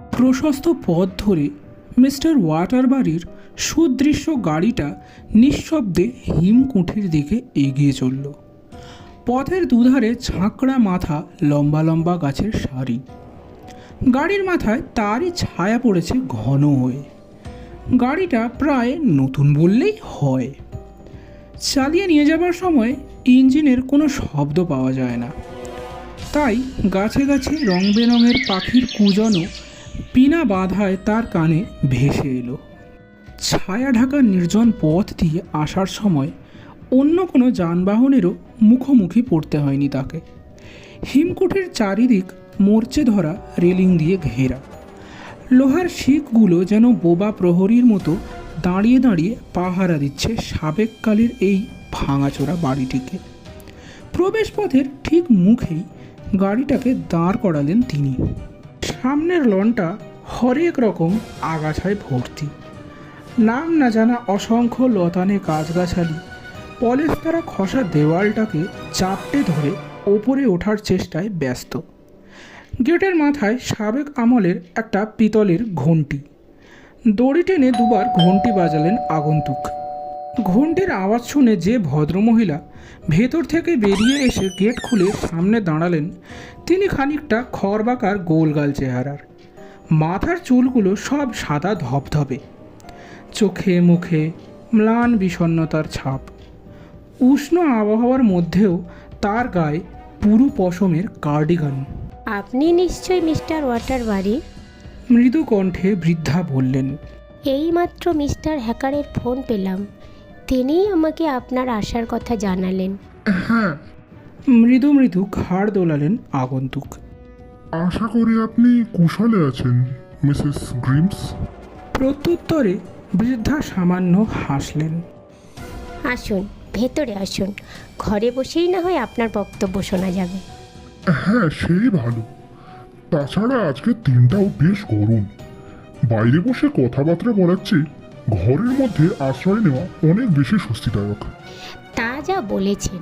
প্রশস্ত পথ ধরে মিস্টার ওয়াটারবাড়ির সুদৃশ্য গাড়িটা নিঃশব্দে হিমকুঠির দিকে এগিয়ে চলল। পথের দুধারে ঝাঁকড়া মাথা লম্বা লম্বা গাছের সারি। গাড়ির মাথায় তারই ছায়া পড়েছে ঘন হয়ে। গাড়িটা প্রায় নতুন বললেই হয়। চালিয়ে নিয়ে যাবার সময় ইঞ্জিনের কোনো শব্দ পাওয়া যায় না। তাই গাছে গাছে রং বেরঙের পাখির কুজনও বিনা বাধায় তার কানে ভেসে এলো। ছায়া ঢাকা নির্জন পথ দিয়ে আসার সময় অন্য কোনো যানবাহনেরও মুখোমুখি পড়তে হয়নি তাকে। হিমকুটের চারিদিক মরচে ধরা রেলিং দিয়ে ঘেরা। লোহার শিখগুলো যেন বোবা প্রহরীর মতো দাঁড়িয়ে দাঁড়িয়ে পাহারা দিচ্ছে সাবেককালের এই ভাঙাচোরা বাড়িটিকে। প্রবেশপথের ঠিক মুখেই গাড়িটাকে দাঁড় করালেন তিনি। সামনের লনটা হরেক রকম আগাছায় ভর্তি। নাম না জানা অসংখ্য লতানে গাছগাছালি। পলেস্তারা খসা দেওয়ালটাকে চাপটে ধরে ওপরে ওঠার চেষ্টায় ব্যস্ত। গেটের মাথায় সাবেক আমলের একটা পিতলের ঘন্টি দড়ি টেনে দুবার ঘন্টি বাজালেন আগন্তুক। ঘণ্টির আওয়াজ শুনে যে ভদ্রমহিলা ভেতর থেকে বেরিয়ে এসে গেট খুলে সামনে দাঁড়ালেন তিনি খানিকটা খরবাকার গোলগাল চেহারার। মাথার চুলগুলো সব সাদা ধপধপে চোখে মুখে ম্লান বিষণ্ণতার ছাপ। উষ্ণ আবহাওয়ার মধ্যেও তার গায়ে পুরু পশমের কার্ডিগান। আপনি নিশ্চয়ই মিস্টার ওয়াটার বাড়ি মৃদু কণ্ঠে বৃদ্ধা বললেন এইমাত্র মিস্টার হ্যাকারের ফোন পেলাম। তিনিই আমাকে আপনার আসার কথা জানালেন। হ্যাঁ মৃদু মৃদু ঘাড় দোলালেন আগন্তুক। আশা করি আপনি কুশলে আছেন মিসেস গ্রিমস। প্রত্যুত্তরে বৃদ্ধা সামান্য হাসলেন। আসুন ভেতরে আসুন। ঘরে বসেই না হয় আপনার বক্তব্য শোনা যাবে। হ্যাঁ সেই ভালো। তাছাড়া আজকে দিনটাও বেশ গরম। বাইরে বসে কথাবার্তা বলার চেয়ে ঘরের মধ্যে আশ্রয় নেওয়া অনেক বেশি স্বস্তিদায়ক। তা যা বলেছেন।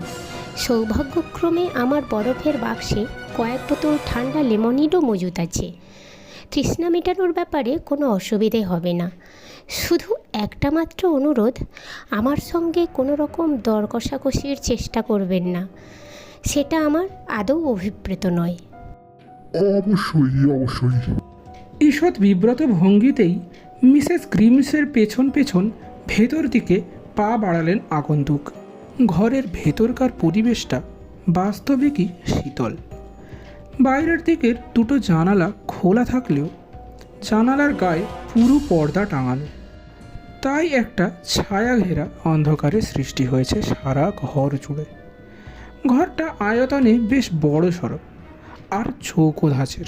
সৌভাগ্যক্রমে আমার বরফের বাক্সে কয়েক বোতল ঠান্ডা লেমনিডও মজুত আছে। তৃষ্ণা মেটানোর ব্যাপারে কোনো অসুবিধে হবে না। শুধু একটা মাত্র অনুরোধ আমার সঙ্গে কোনো রকম দর কষাকষির চেষ্টা করবেন না। সেটা আমার আদৌ অভিপ্রেত নয়। অবশ্যই অবশ্যই। ঈষৎ বিব্রত ভঙ্গিতেই মিসেস গ্রিমসের পেছন পেছন ভেতর দিকে পা বাড়ালেন আগন্তুক। ঘরের ভেতরকার পরিবেশটা বাস্তবিকই শীতল। বাইরের দিকের দুটো জানালা খোলা থাকলেও জানালার গায়ে পুরো পর্দা টাঙানো তাই একটা ছায়া ঘেরা অন্ধকারে সৃষ্টি হয়েছে সারা ঘর জুড়ে। ঘরটা আয়তনে বেশ বড় সড়ো আর চৌকো ধাঁচের।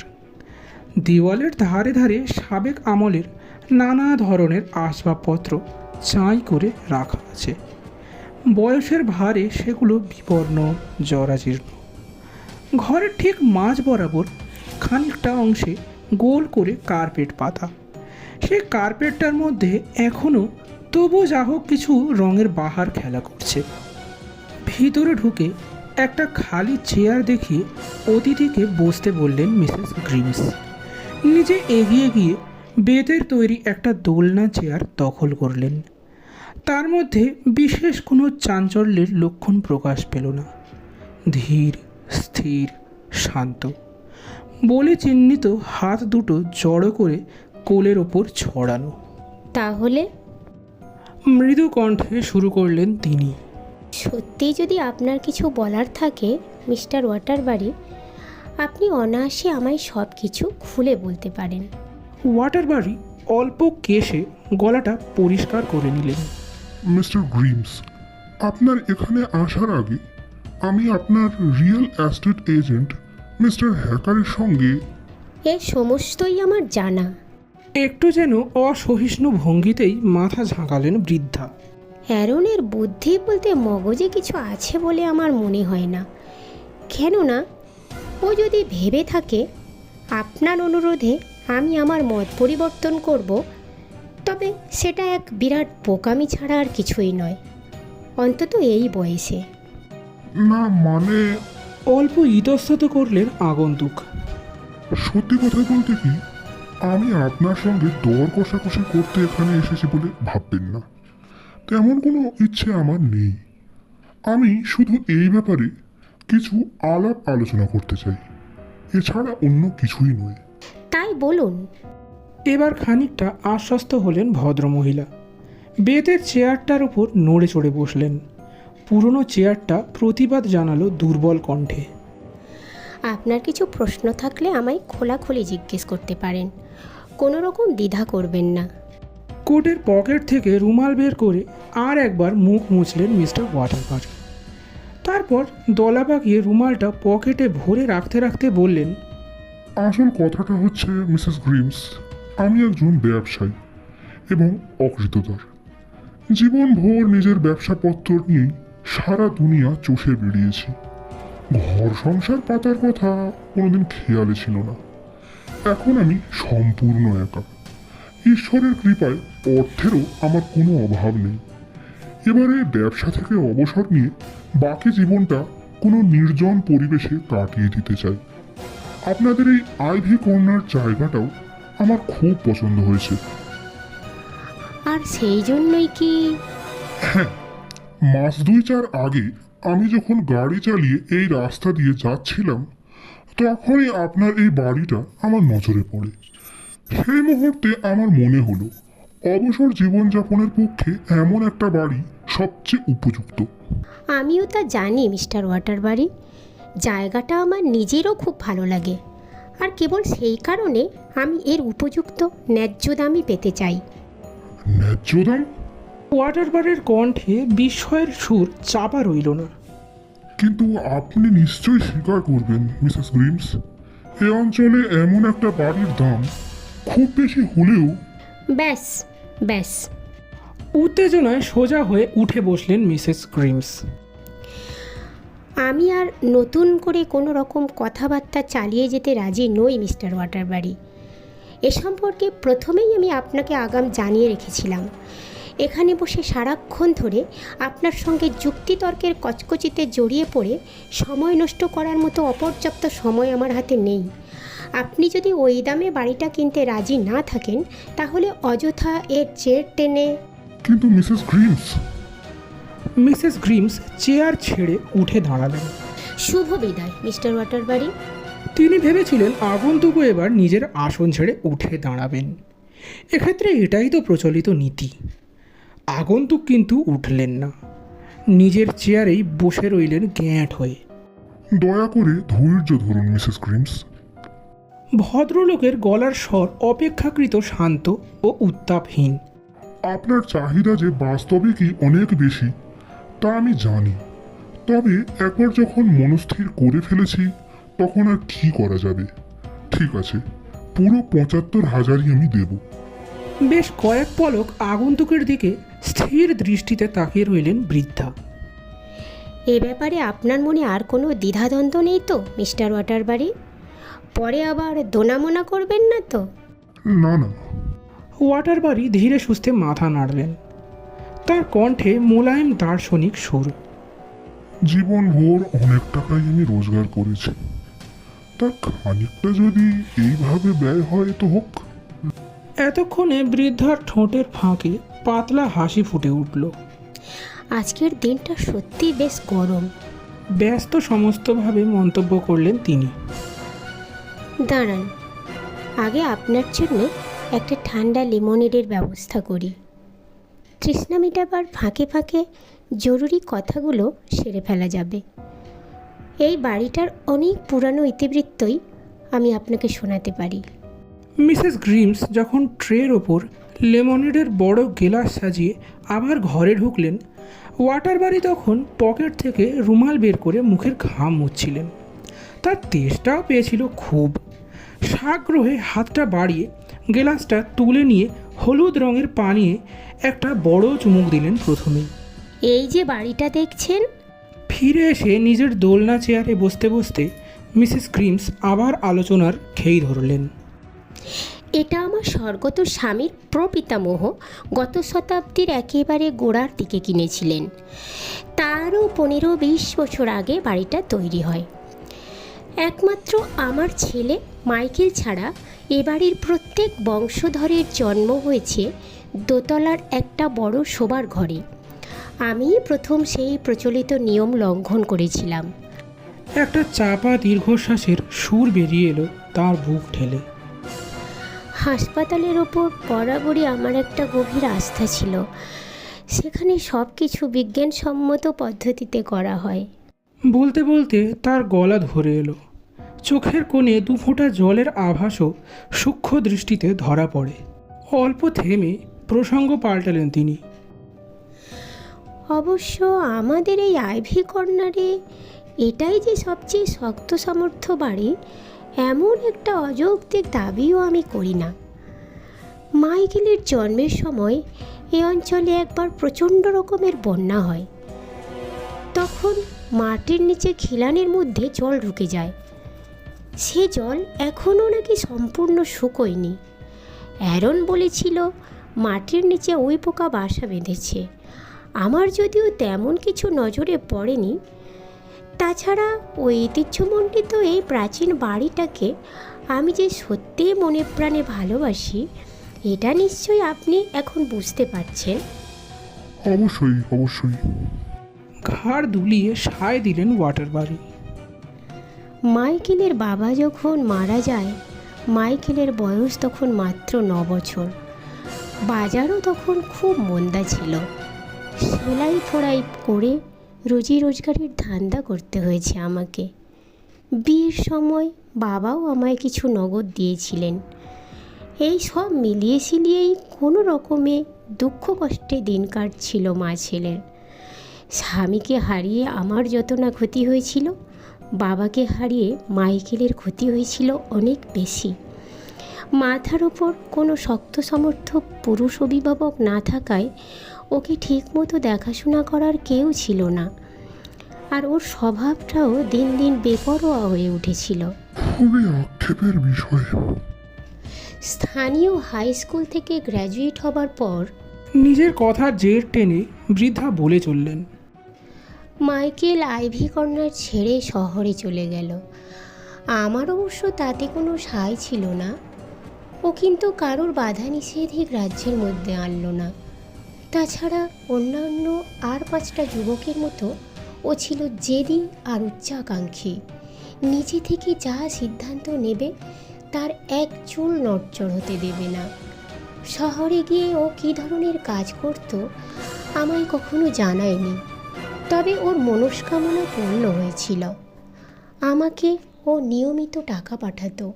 দেওয়ালের ধারে ধারে সাবেক আমলের নানা ধরনের আসবাবপত্র চাঁই করে রাখা আছে। বয়সের ভারে সেগুলো বিপন্ন জরাজীর্ণ। ঘরের ঠিক মাঝ বরাবর খানিকটা অংশে গোল করে কার্পেট পাতা। সেই কার্পেটটার মধ্যে এখনও তবু যা হোক কিছু রঙের বাহার খেলা করছে। ভিতরে ঢুকে একটা খালি চেয়ার দেখিয়ে অতিথিকে বসতে বললেন মিসেস গ্রিমস নিজে এগিয়ে গিয়ে বেতের তৈরি একটা দোলনা চেয়ার দখল করলেন। তার মধ্যে বিশেষ কোনো চাঞ্চল্যের লক্ষণ প্রকাশ পেল না। ধীর স্থির শান্ত। বলে চিহ্নিত হাত দুটো জড়ো করে কোলের ওপর ছড়ানো। তাহলে? মৃদু কণ্ঠে শুরু করলেন তিনি। সত্যি যদি আপনার কিছু বলার থাকে মিস্টার ওয়াটারবাড়ি আপনি অনায়াসে আমায় সব কিছু খুলে বলতে পারেন। ওয়াটার বাড়ি অল্প কেশে গলাটা পরিষ্কার করে নিলেন। মিস্টার গ্রিমস আপনার এখানে আসার আগে আমি আপনার রিয়েল অ্যাস্টেট এজেন্ট মিস্টার হ্যাকারের সঙ্গে এর সমস্তই আমার জানা। একটু যেন অসহিষ্ণু ভঙ্গিতেই মাথা ঝাঁকালেন বৃদ্ধা। অ্যারনের বুদ্ধি বলতে মগজে কিছু আছে বলে আমার মনে হয় না। কেননা ও যদি ভেবে থাকে আপনার অনুরোধে আমি আমার মত পরিবর্তন করব তবে সেটা এক বিরাট বোকামি ছাড়া আর কিছুই নয়। অন্তত এই বয়সে। না মানে অল্প ইতস্তত করলেন আগন্তুক। সত্যি কথা বলতে কি আমি আপনার সঙ্গে দর কষাকষি করতে এখানে এসেছি বলে ভাববেন না। তেমন কোনো ইচ্ছে আমার নেই। আমি শুধু এই ব্যাপারে কিছু আলাপ আলোচনা করতে চাই। এছাড়া অন্য কিছুই নয়। তাই বলুন। এবার খানিকটা আশ্বস্ত হলেন ভদ্রমহিলা। বেতের চেয়ারটার উপর নড়ে চড়ে বসলেন। পুরনো চেয়ারটা প্রতিবাদ জানালো দুর্বল কণ্ঠে। আপনার কিছু প্রশ্ন থাকলে আমায় খোলাখুলি জিজ্ঞেস করতে পারেন। কোনো রকম দ্বিধা করবেন না। কোটের পকেট থেকে রুমাল বের করে আর একবার মুখ মুছলেন মিস্টার ওয়াটারবার তারপর দলা পাকিয়ে রুমালটা পকেটে ভরে রাখতে রাখতে বললেন আসল কথাটা হচ্ছে মিসেস গ্রিমস, আমি একজন ব্যবসায়ী এবং অকৃতদার। জীবনভর নিজের ব্যবসাপত্র নিয়েই সারা দুনিয়া চষে বেরিয়েছি ঘর সংসার পাতার কথা কোনোদিন খেয়ালে ছিল না। এখন আমি সম্পূর্ণ একা। ঈশ্বরের কৃপায় অর্থেরও আমার কোনো অভাব নেই। এবারে ব্যবসা থেকে অবসর নিয়ে বাকি জীবনটা কোনো নির্জন পরিবেশে কাটিয়ে দিতে চাই। আপনাদের এই আইভি কর্নার জায়গাটাও আমার খুব পছন্দ হয়েছে। আর সেই জন্যই কি? মাস দুই চার আগে আমি যখন গাড়ি চালিয়ে এই রাস্তা দিয়ে যাচ্ছিলাম তখনই আপনার এই বাড়িটা আমার নজরে পড়ে। সেই মুহূর্তে আমার মনে হলো অবসর জীবনযাপনের পক্ষে এমন একটা বাড়ি সবচেয়ে উপযুক্ত। আমিও তা জানি মিস্টার ওয়াটারবাড়ি জায়গাটা আমার নিজেরও খুব ভালো লাগে। আর কেবল সেই কারণে আমি এর উপযুক্ত ন্যায্য দামই পেতে চাই। ন্যায্য দাম? ওয়াটারবারের কণ্ঠে বিস্ময়ের সুর চাপা রইল না। কিন্তু আপনি নিশ্চয়ই স্বীকার করবেন মিসেস গ্রিমস এ অঞ্চলে এমন একটা বাড়ির দাম খুব বেশি হলেও ব্যাস ব্যাস। উত্তেজনায় সোজা হয়ে উঠে বসলেন মিসেস গ্রিমস। আমি আর নতুন করে কোনো রকম কথাবার্তা চালিয়ে যেতে রাজি নই, মিস্টার ওয়াটারবাড়ি এ সম্পর্কে প্রথমেই আমি আপনাকে আগাম জানিয়ে রেখেছিলাম। এখানে বসে সারাক্ষণ ধরে আপনার সঙ্গে যুক্তিতর্কের কচকচিতে জড়িয়ে পড়ে সময় নষ্ট করার মতো অপর্যাপ্ত সময় আমার হাতে নেই। আপনি যদি ওই দামে বাড়িটা কিনতে রাজি না থাকেন, তাহলে অযথা এর জের টেনে কিন্তু Mrs Grimes Mrs Grimes chair ছেড়ে উঠে দাঁড়ালেন। শুভ বিদায় মিস্টার ওয়াটারবাড়ি তিনি ভেবেছিলেন আগন্তুকও এবার নিজের আসন ছেড়ে উঠে দাঁড়াবেন। এক্ষেত্রে এটাই তো প্রচলিত নীতি। আগন্তুক কিন্তু উঠলেন না। নিজের চেয়ারেই বসে রইলেন গ্যাঁট হয়ে। দয়া করে ধৈর্য ধরুন মিসেস গ্রিমস। ভদ্রলোকের গলার স্বর অপেক্ষাকৃত শান্ত ও উত্তাপহীন। আপনার চাহিদা যে বাস্তবে কি অনেক বেশি তা আমি জানি। তবে একবার যখন মনস্থির করে ফেলেছি তখন আর কি করা যাবে? ঠিক আছে পুরো পঁচাত্তর হাজারই আমি দেব। বেশ কয়েক পলক আগন্তুকের দিকে স্থির দৃষ্টিতে তাকিয়ে রইলেন বৃদ্ধা। এ ব্যাপারে আপনার মনে আর কোনো দ্বিধাদ্বন্দ্ব নেই তো মিস্টার ওয়াটারবাড়ি পরে আবার দোনামোনা করবেন না তো? না না। ওয়াটারবাড়ি ধীরে সুস্থে মাথা নাড়লেন। তার কণ্ঠে মোলায়েম দার্শনিক সুর। জীবনভর অনেক টাকাই আমি রোজগার করেছি। তা খানিকটা যদি এইভাবে ব্যয় হয় তো হোক। এতক্ষণে বৃদ্ধার ঠোঁটের ফাঁকে পাতলা হাসি ফুটে উঠল। আজকের দিনটা সত্যি বেশ গরম। ব্যস্ত সমস্তভাবে মন্তব্য করলেন তিনি। দাঁড়ান আগে আপনার জন্য একটা ঠান্ডা লেমনেডের ব্যবস্থা করি। তৃষ্ণা মেটাবার ফাঁকে ফাঁকে জরুরি কথাগুলো সেরে ফেলা যাবে। এই বাড়িটার অনেক পুরানো ইতিবৃত্তই আমি আপনাকে শোনাতে পারি। মিসেস গ্রিমস যখন ট্রের ওপর লেমনেডের বড় গেলাস সাজিয়ে আবার ঘরে ঢুকলেন ওয়াটারবাড়ি তখন পকেট থেকে রুমাল বের করে মুখের ঘাম মুছছিলেন। তার তেষ্টাও পেয়েছিল খুব। সাগ্রহে হাতটা বাড়িয়ে গেলাসটা তুলে নিয়ে হলুদ রঙের পানিয়ে একটা বড় চুমুক দিলেন প্রথমেই এই যে বাড়িটা দেখছেন? ফিরে এসে নিজের দোলনা চেয়ারে বসতে বসতে মিসেস ক্রিমস আবার আলোচনার খেই ধরলেন। এটা আমার স্বর্গত স্বামীর প্রপিতামহ গত শতাব্দীর একেবারে গোড়ার দিকে কিনেছিলেন। তারও পনেরো বিশ বছর আগে বাড়িটা তৈরি হয়। একমাত্র আমার ছেলে মাইকেল ছাড়া এ বাড়ির প্রত্যেক বংশধরের জন্ম হয়েছে দোতলার একটা বড় শোবার ঘরে। আমি প্রথম সেই প্রচলিত নিয়ম লঙ্ঘন করেছিলাম। একটা চাপা দীর্ঘশ্বাসের সুর বেরিয়ে এলো তার বুক ঠেলে। হাসপাতালের ওপর বরাবরই আমার একটা গভীর আস্থা ছিল। সেখানে সব কিছু বিজ্ঞানসম্মত পদ্ধতিতে করা হয়। বলতে বলতে তার গলা ধরে এলো। চোখের কোণে দু ফোঁটা জলের আভাসও সূক্ষ্ম দৃষ্টিতে ধরা পড়ে। অল্প থেমে প্রসঙ্গ পাল্টালেন তিনি। অবশ্য আমাদের এই আইভি কর্নারে এটাই যে সবচেয়ে শক্ত সামর্থ্য বাড়ি, এমন একটা অযৌক্তিক দাবিও আমি করি না। মাইকেলের জন্মের সময় এ অঞ্চলে একবার প্রচণ্ড রকমের বন্যা হয়। তখন মাটির নিচে খিলানের মধ্যে জল ঢুকে যায়। সে জল এখনও নাকি সম্পূর্ণ শুকোয়নি। অ্যারন বলেছিল মাটির নিচে ওই পোকা বাসা বেঁধেছে। আমার যদিও তেমন কিছু নজরে পড়েনি তাছাড়া ঐতিহ্যমণ্ডিত এই প্রাচীন বাড়িটাকে আমি যে সত্যিই মনে প্রাণে ভালোবাসি এটা নিশ্চয়ই আপনি এখন বুঝতে পারছেন? অবশ্যই অবশ্যই। ঘাড় দুলিয়ে সায় দিলেন ওয়াটার বাড়ি মাইকেলের বাবা যখন মারা যায়, মাইকেলের বয়স তখন মাত্র ন বছর বাজারও তখন খুব মন্দা ছিল। সেলাই ফোড়াই করে রুজি রোজগারের ধান্দা করতে হয়েছে আমাকে। বিয়ের সময় বাবাও আমায় কিছু নগদ দিয়েছিলেন। এই সব মিলিয়ে সিলিয়েই কোনো রকমে দুঃখ কষ্টে দিন কাটছিল মা ছেলের। স্বামীকে হারিয়ে আমার যত না ক্ষতি হয়েছিল বাবাকে হারিয়ে মাইকেলের ক্ষতি হয়েছিল অনেক বেশি। মাথার ওপর কোনো শক্ত সমর্থ পুরুষ অভিভাবক না থাকায় ওকে ঠিকমতো দেখাশোনা করার কেউ ছিল না। আর ওর স্বভাবটাও দিন দিন বেপরোয়া হয়ে উঠেছিল। খুবই আক্ষেপের বিষয়। স্থানীয় হাই স্কুল থেকে গ্র্যাজুয়েট হবার পর নিজের কথা জের টেনে বৃদ্ধা বলে চললেন। মাইকেল আইভি কর্নার ছেড়ে শহরে চলে গেল। আমার অবশ্য তাতে কোনো সায় ছিল না। ও কিন্তু কারোর বাধা নিষেধই গ্রাহ্যের মধ্যে আনলো না। তাছাড়া অন্যান্য আর পাঁচটা যুবকের মতো ও ছিল জেদি আর উচ্চাকাঙ্ক্ষী। নিজে থেকে যা সিদ্ধান্ত নেবে, তার এক চুল নড়চড় হতে দেবে না। শহরে গিয়ে ও কী ধরনের কাজ করত, আমায় কখনো জানায়নি। তবে ওর মনস্কামনা পূর্ণ হয়েছিল। আমাকে ও নিয়মিত টাকা পাঠাতো।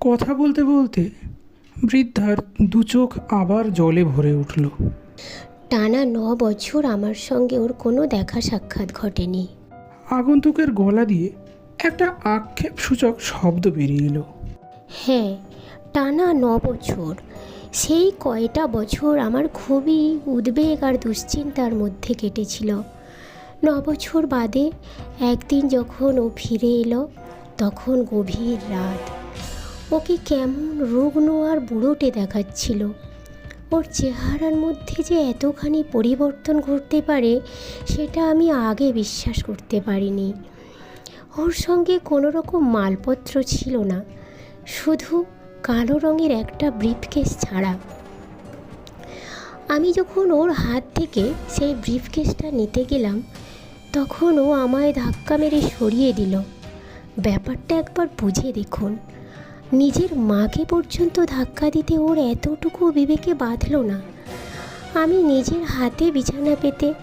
কথা বলতে বলতে বৃদ্ধার দু চোখ আবার জলে ভরে উঠল। টানা ন বছর আমার সঙ্গে ওর কোনো দেখা সাক্ষাৎ ঘটেনি। আগন্তুকের গলা দিয়ে একটা আক্ষেপ সূচক শব্দ বেরিয়ে এলো। হ্যাঁ টানা ন বছর। সেই কয়টা বছর আমার খুবই উদ্বেগ আর দুশ্চিন্তার মধ্যে কেটেছিল। ন বছর বাদে একদিন যখন ও ফিরে এলো, তখন গভীর রাত। ওকে কেমন রুগ্ন আর বুড়োটে দেখাচ্ছিল। ওর চেহারার মধ্যে যে এতখানি পরিবর্তন ঘটতে পারে, সেটা আমি আগে বিশ্বাস করতে পারিনি। ওর সঙ্গে কোনো রকম মালপত্র ছিল না, শুধু কালো রঙের একটা ব্রিফকেস ছাড়া। আমি যখন ওর হাত থেকে সেই ব্রিফকেসটা নিতে গেলাম তখন ও আমায় ধাক্কা মেরে সরিয়ে দিল। ব্যাপারটা একবার বুঝে দেখুন। নিজের মাকে পর্যন্ত ধাক্কা দিতে ওর এতটুকু বিবেকে বাঁধল না। আমি নিজের হাতে বিছানা পেতে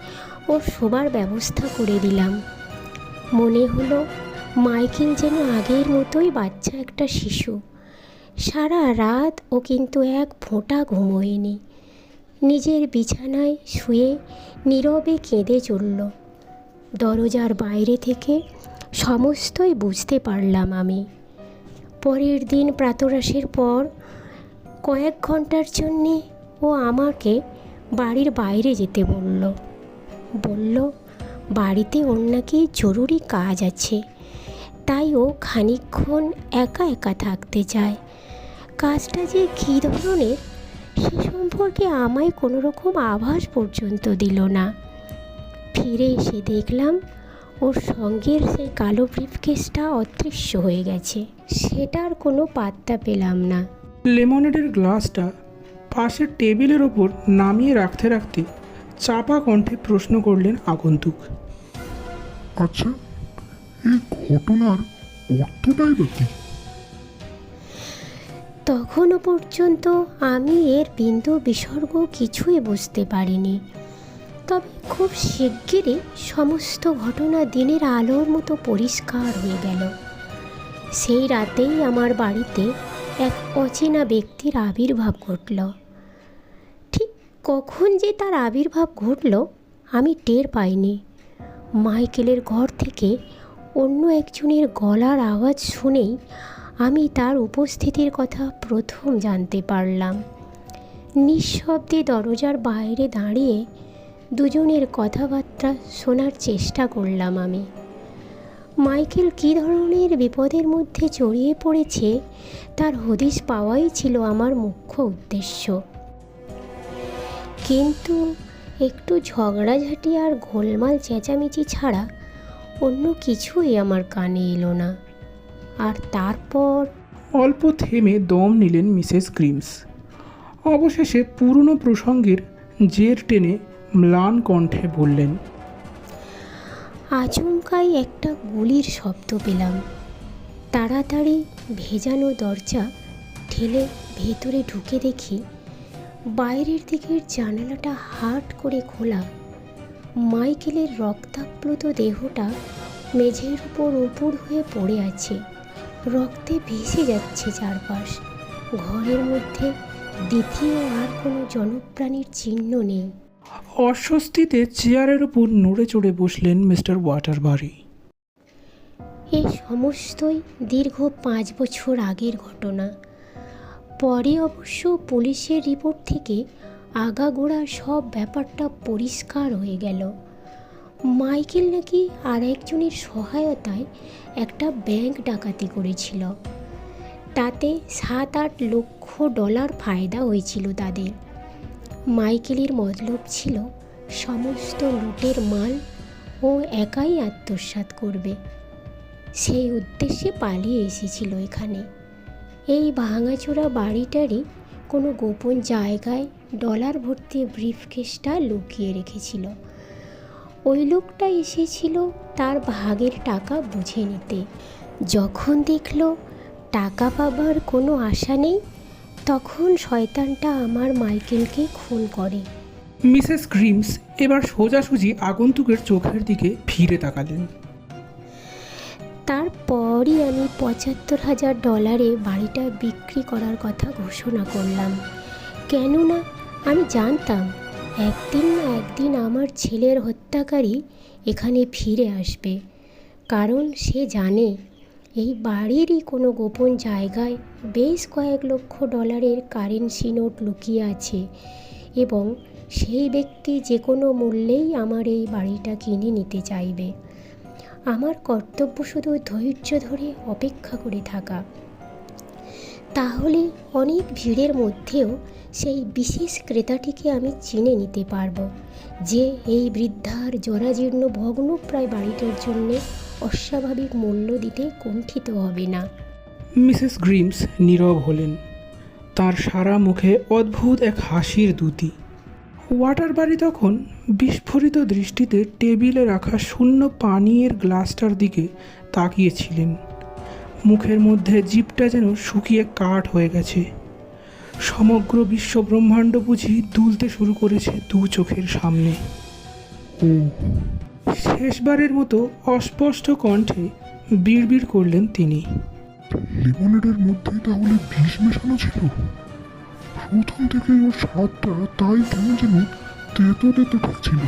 ওর শোবার ব্যবস্থা করে দিলাম। মনে হলো মাইকেল যেন আগের মতোই বাচ্চা একটা শিশু। সারা রাত ও কিন্তু এক ফোঁটা ঘুমোয়নি। নিজের বিছানায় শুয়ে নীরবে কেঁদে চলল। দরজার বাইরে থেকে সমস্তই বুঝতে পারলাম আমি। পরের দিন প্রাতরাশের পর কয়েক ঘণ্টার জন্যে ও আমাকে বাড়ির বাইরে যেতে বলল। বলল, বাড়িতে ওর নাকি জরুরি কাজ আছে। তাই ও খানিকক্ষণ একা একা থাকতে চায়। কাজটা যে কী ধরনের সে সম্পর্কে আমায় কোনো রকম আভাস পর্যন্ত দিল না। ফিরে এসে দেখলাম ওর সঙ্গের সেই কালো ব্রিফকেসটা অদৃশ্য হয়ে গেছে। সেটার কোনো পাত্তা পেলাম না। লেমনেডের গ্লাসটা পাশের টেবিলের ওপর নামিয়ে রাখতে রাখতে চাপা কণ্ঠে প্রশ্ন করলেন আগন্তুক। আচ্ছা এই ঘটনার অর্থটাই বা কি? তখনও পর্যন্ত আমি এর বিন্দু বিসর্গ কিছুই বুঝতে পারিনি। তবে খুব শিগগিরই সমস্ত ঘটনা দিনের আলোর মতো পরিষ্কার হয়ে গেল। সেই রাতেই আমার বাড়িতে এক অচেনা ব্যক্তির আবির্ভাব ঘটল। ঠিক কখন যে তার আবির্ভাব ঘটল আমি টের পাইনি। মাইকেলের ঘর থেকে অন্য একজনের গলার আওয়াজ শুনেই আমি তার উপস্থিতির কথা প্রথম জানতে পারলাম। নিঃশব্দে দরজার বাইরে দাঁড়িয়ে দুজনের কথাবার্তা শোনার চেষ্টা করলাম আমি। মাইকেল কী ধরনের বিপদের মধ্যে জড়িয়ে পড়েছে, তার হদিশ পাওয়াই ছিল আমার মুখ্য উদ্দেশ্য। কিন্তু একটু ঝগড়াঝাটি আর গোলমাল চেঁচামেচি ছাড়া অন্য কিছুই আমার কানে এলো না। আর তারপর অল্প থেমে দম নিলেন মিসেস গ্রিমস অবশেষে পুরনো প্রসঙ্গের জের টেনে ম্লান কণ্ঠে বললেন, আচমকাই একটা গুলির শব্দ পেলাম। তাড়াতাড়ি ভেজানো দরজা ঠেলে ভেতরে ঢুকে দেখি বাইরের দিকের জানালাটা হাট করে খোলা। মাইকেলের রক্তাপ্লুত দেহটা মেঝের উপর উপুর হয়ে পড়ে আছে। রক্তে ভেসে যাচ্ছে চারপাশ। ঘরের মধ্যে দ্বিতীয় আর কোনো জনপ্রাণীর চিহ্ন নেই। অস্বস্তিতে চেয়ারের উপর নড়ে চড়ে বসলেন মিস্টার ওয়াটারবারি। এই সমস্তই দীর্ঘ পাঁচ বছর আগের ঘটনা। পরে অবশ্য পুলিশের রিপোর্ট থেকে আগাগোড়া সব ব্যাপারটা পরিষ্কার হয়ে গেল। মাইকেল নাকি আর একজনের সহায়তায় একটা ব্যাংক ডাকাতি করেছিল। তাতে সাত আট লক্ষ ডলার ফায়দা হয়েছিল তাদের। মাইকেলের মতলব ছিল, সমস্ত লুটের মাল ও একাই আত্মসাৎ করবে। সেই উদ্দেশ্যে পালিয়ে এসেছিল এখানে। এই ভাঙাচোরা বাড়িটারই কোনো গোপন জায়গায় ডলার ভর্তি ব্রিফকেসটা লুকিয়ে রেখেছিল। ওই লোকটা এসেছিল তার ভাগের টাকা বুঝে নিতে। যখন দেখল টাকা পাবার কোনো আশা নেই তখন শয়তানটা আমার মাইকেলকে খুন করে। মিসেস গ্রিমস এবার সোজাসুজি আগন্তুকের চোখের দিকে ফিরে তাকালেন। তারপরই আমি পঁচাত্তর হাজার ডলারে বাড়িটা বিক্রি করার কথা ঘোষণা করলাম। কেননা আমি জানতাম একদিন না একদিন আমার ছেলের হত্যাকারী এখানে ফিরে আসবে। কারণ সে জানে এই বাড়িরই কোনো গোপন জায়গায় বেশ কয়েক লক্ষ ডলারের কারেন্সি নোট লুকিয়ে আছে এবং সেই ব্যক্তি যে কোনো মূল্যেই আমার এই বাড়িটা কিনে নিতে চাইবে। আমার কর্তব্য শুধু ধৈর্য ধরে অপেক্ষা করে থাকা। তাহলে অনেক ভিড়ের মধ্যেও সেই বিশেষ ক্রেতাটিকে আমি চিনে নিতে পারব, যে এই বৃদ্ধার জরাজীর্ণ ভগ্নপ্রায় বাড়িটার জন্যে অস্বাভাবিক মূল্য দিতে কুণ্ঠিত হবে না। মিসেস গ্রিমস নীরব হলেন। তার সারা মুখে অদ্ভুত এক হাসির দ্যুতি ওয়াটারবারি তখন বিস্ফোরিত দৃষ্টিতে টেবিলে রাখা শূন্য পানীয়ের গ্লাসটার দিকে তাকিয়েছিলেন। মুখের মধ্যে জিপটা যেন শুকিয়ে কাঠ হয়ে গেছে। সমগ্র বিশ্ব ব্রহ্মাণ্ড বুঝি দুলতে শুরু করেছে দু চোখের সামনে। শেষবারের মতো অস্পষ্ট কণ্ঠে বিড়বিড় করলেন তিনি। লেমনেডের মধ্যে তাহলে বিষ মেশানো ছিল? প্রথম থেকে ওর স্বাদটা তাই কেমন যেন তেতো তেতো ঠেকছিল।